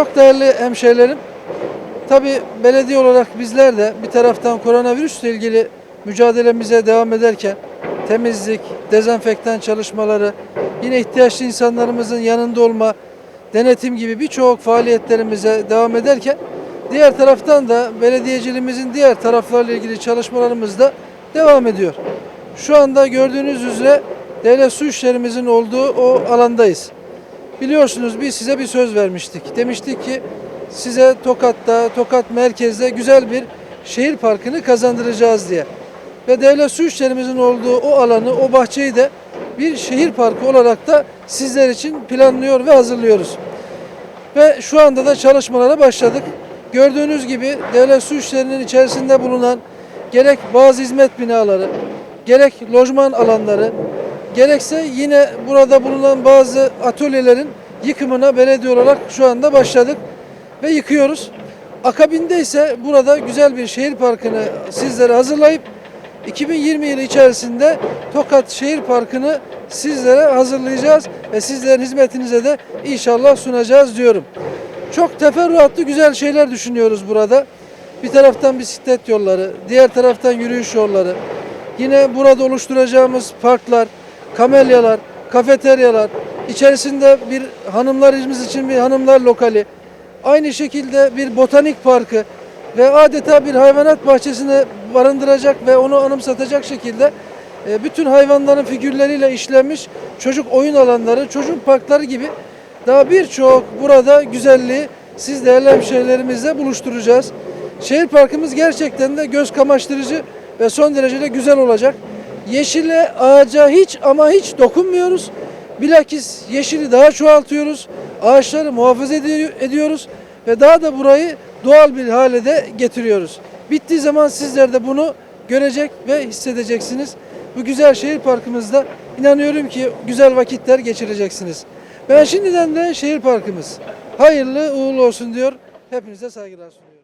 Çok değerli hemşehrilerim, tabi belediye olarak bizler de bir taraftan koronavirüsle ilgili mücadelemize devam ederken temizlik, dezenfektan çalışmaları, yine ihtiyaçlı insanlarımızın yanında olma, denetim gibi birçok faaliyetlerimize devam ederken diğer taraftan da belediyeciliğimizin diğer taraflarla ilgili çalışmalarımız da devam ediyor. Şu anda gördüğünüz üzere devlet su işlerimizin olduğu o alandayız. Biliyorsunuz biz size bir söz vermiştik. Demiştik ki size Tokat'ta, Tokat merkezde güzel bir şehir parkını kazandıracağız diye. Ve devlet su işlerimizin olduğu o alanı, o bahçeyi de bir şehir parkı olarak da sizler için planlıyor ve hazırlıyoruz. Ve şu anda da çalışmalara başladık. Gördüğünüz gibi devlet su işlerinin içerisinde bulunan gerek bazı hizmet binaları, gerek lojman alanları, gerekse yine burada bulunan bazı atölyelerin yıkımına belediye olarak şu anda başladık ve yıkıyoruz. Akabinde ise burada güzel bir şehir parkını sizlere hazırlayıp 2020 yılı içerisinde Tokat Şehir Parkı'nı sizlere hazırlayacağız ve sizlerin hizmetinize de inşallah sunacağız diyorum. Çok teferruatlı güzel şeyler düşünüyoruz burada. Bir taraftan bisiklet yolları, diğer taraftan yürüyüş yolları, yine burada oluşturacağımız parklar, kamelyalar, kafeteryalar, içerisinde bir hanımlarımız için bir hanımlar lokali, aynı şekilde bir botanik parkı ve adeta bir hayvanat bahçesini barındıracak ve onu anımsatacak şekilde e, bütün hayvanların figürleriyle işlenmiş çocuk oyun alanları, çocuk parkları gibi daha birçok burada güzelliği siz değerli hemşehrilerimizle buluşturacağız. Şehir parkımız gerçekten de göz kamaştırıcı ve son derece de güzel olacak. Yeşile, ağaca hiç ama hiç dokunmuyoruz. Bilakis yeşili daha çoğaltıyoruz. Ağaçları muhafaza ediyor- ediyoruz ve daha da burayı doğal bir hale de getiriyoruz. Bittiği zaman sizler de bunu görecek ve hissedeceksiniz. Bu güzel şehir parkımızda inanıyorum ki güzel vakitler geçireceksiniz. Ben şimdiden de şehir parkımız hayırlı uğurlu olsun diyor. Hepinize saygılar sunuyorum.